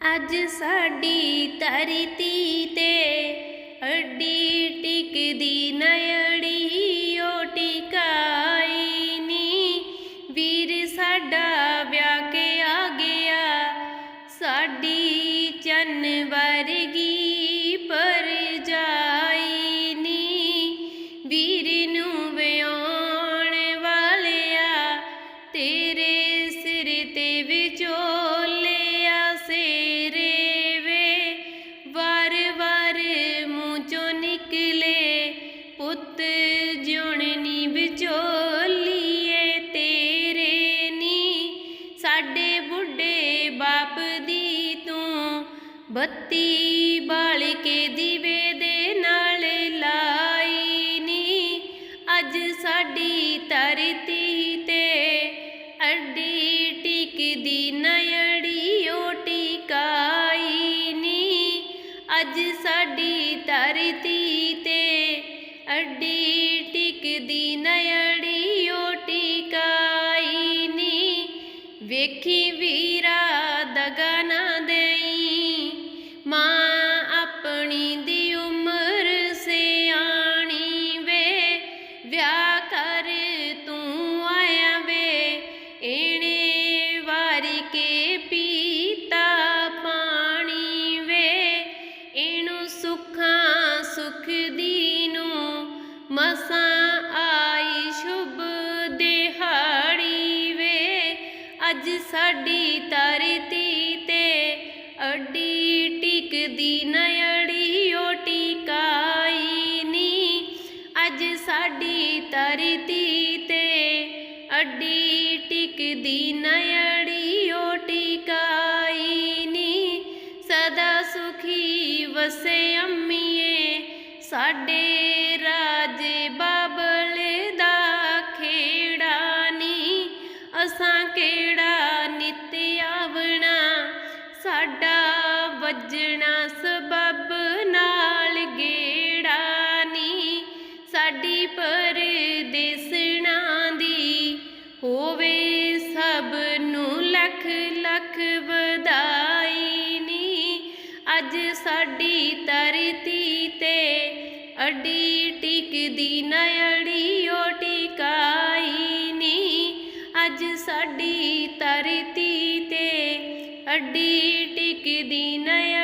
ਅੱਜ ਸਾਡੀ ਧਰਤੀ ਤੇ ਅੱਡੀ ਟਿਕਦੀ ਨਯੜੀ ਓ ਟਿਕਾਈ ਨੀ। ਵੀਰ ਸਾਡਾ ਵਿਆਹ ਕੇ ਆ ਗਿਆ, ਸਾਡੀ ਚੰਨ ਵਰਗੀ ਪਰ ਪੁੱਤ ਜੁਣਨੀ ਵਿਚੋਲੀਏ ਤੇਰੇ ਨੀ। ਸਾਡੇ ਬੁੱਢੇ ਬਾਪ ਦੀ ਤੂੰ ਬੱਤੀ ਬਾਲ ਕੇ ਦੀਵੇ ਦੇ ਨਾਲ ਲਾਈ ਨੀ। ਅੱਜ ਸਾਡੀ ਧਰਤੀ ਤੇ ਅੱਡੀ ਟਿਕਦੀ ਨਯੜੀ ਓ ਟਿਕਾਈ ਨੀ। ਅੱਜ ਸਾਡੀ ਧਰਤੀ ਅੱਡੀ ਟਿਕਦੀ ਨਯੜੀ ਓ ਟਿਕਾਈ ਨੀ। ਅੱਜ ਸਾਡੀ ਧਰਤੀ ਤੇ ਅੱਡੀ ਟਿਕਦੀ ਨਯੜੀ ਓ ਟਿਕਾਈ ਨੀ। ਅੱਜ ਸਾਡੀ ਧਰਤੀ ਤੇ ਅੱਡੀ ਟਿਕਦੀ ਨਯੜੀ ਓ ਟਿਕਾਈ ਨੀ। ਸਦਾ ਸੁਖੀ ਵਸੇ ਅੰਮੀਏ, ਸਾਡੇ ਰਾਜੇ ਬਾ ਸਾਡਾ ਵੱਜਣਾ ਸਬਬ ਨਾਲ ਗੇੜਾ ਨੀ। ਸਾਡੀ ਪਰਦੇਸਣਾ ਦੀ ਹੋਵੇ ਸਭ ਨੂੰ ਲੱਖ ਲੱਖ ਵਧਾਈ ਨੀ। ਅੱਜ ਸਾਡੀ ਧਰਤੀ ਤੇ ਅੜੀ ਟਿਕਦੀ ਨਾ ਅੜੀ ਓ ਟਿਕਾਈ ਨੀ। ਅੱਜ ਸਾਡੀ ਧਰਤੀ ਅੱਡੀ ਟਿਕਦੀ ਨਯੜੀ